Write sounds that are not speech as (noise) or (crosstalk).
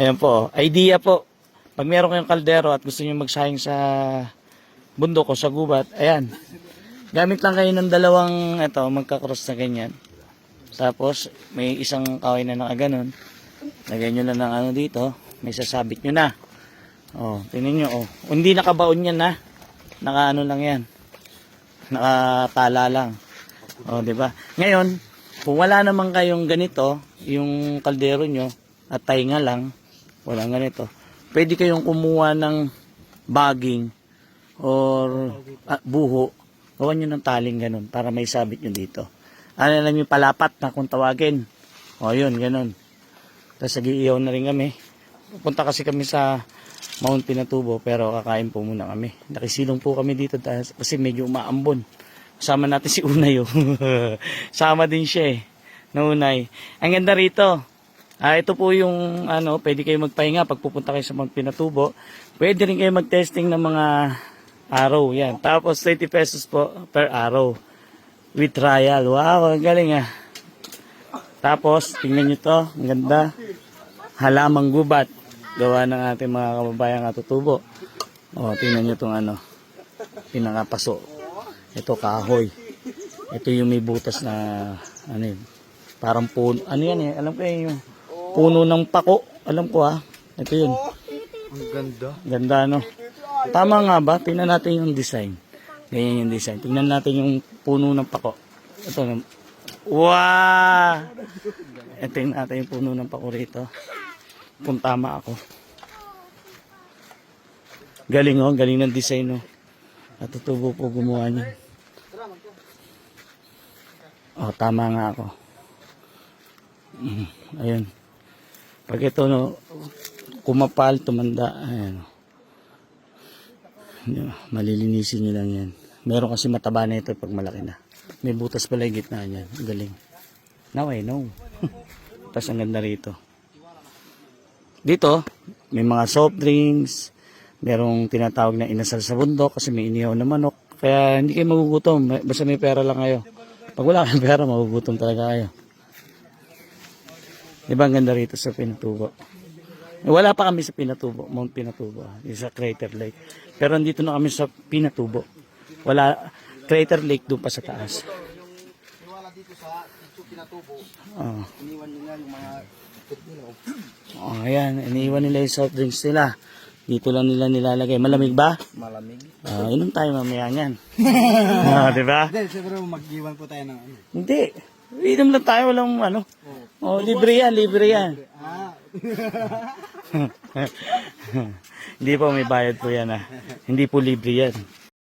Ayan po. Idea po. Pag meron kayong kaldero at gusto niyo magsayang sa bundok o sa gubat, ayan. Gamit lang kayo ng dalawang, ito, magkakross na ganyan. Tapos, may isang kaway na nakaganon. Lagyan nyo lang ng ano dito. May sasabit nyo na. Oh, tingnan nyo, oh. Hindi nakabaon yan, na. Naka ano lang yan. Nakatala lang. Di ba? Ngayon, kung wala naman kayong ganito, yung kaldero nyo, at tainga lang, walang ganito, pwede kayong kumuha ng baging or ah, buho, gawan nyo ng taling ganun para may sabit nyo dito. Ano lang yung palapat na kung tawagin. O yun, ganun. Tapos nag-iiyaw na rin kami. Pupunta kasi kami sa Mount Pinatubo pero kakain po muna kami. Nakisilong po kami dito dahil, kasi medyo umaambon. Kasama natin si Unay. Oh. (laughs) Sama din siya eh. Na Unay. Ang ganda rito. Ah, ito po yung ano, pwede kayo magpahinga pag pupunta kayo sa Mount Pinatubo. Pwede rin kayo mag-testing ng mga araw. Yan. Tapos 20 pesos po per araw. With trial. Wow, ang galing ah. Tapos, tingnan nyo to. Ang ganda. Halamang gubat. Gawa ng ating mga kababayang katutubo. O, tingnan nyo itong ano. Pinakapaso. Ito, kahoy. Ito yung may butas na, ano yun. Parang puno. Ano yan eh? Alam ko eh, yung puno ng pako. Alam ko ah. Ito yun. Ang ganda. Ganda no. Tama nga ba? Tingnan natin yung design. Ganyan yung design. Tingnan natin yung puno ng pako. Ito. Wow! Ito tingnan natin yung puno ng pako rito. Kung tama ako. Galing oh. Galing ng design oh. Natutubo po gumawa niya. Oh, tama nga ako. Mm, ayun. Pag ito no, kumapal, tumanda, ayan. Malilinisin nyo lang yan. Meron kasi mataba na ito pag malaki na. May butas pala yung gitna niyan. Galing. Now I know. (laughs) Tapos ang ganda rito. Dito, may mga soft drinks. Merong tinatawag na inasal sa bundok kasi may inihaw na manok. Kaya hindi kayo magugutom. Basta may pera lang kayo. Pag wala kayong pera, magugutom talaga kayo. Di ba ang ganda rito sa Pinatubo? Wala pa kami sa Pinatubo, Mount Pinatubo, ah, sa Crater Lake. Pero andito na kami sa Pinatubo. Wala, Crater Lake doon pa sa taas. Oh, Iniwan nila yung mga oh ayan, iniiwan nila yung soft drinks nila. Dito lang nila nilalagay. Malamig ba? Malamig. Ah, inom tayo mamaya niyan. (laughs) ah, di ba? Hindi, siguro mag-iwan po tayo ng ano. Hindi. Inom lang tayo, walang ano. Oh, libre yan, libre yan. (laughs) Hindi po, may bayad po yan ah. Hindi po libre yan.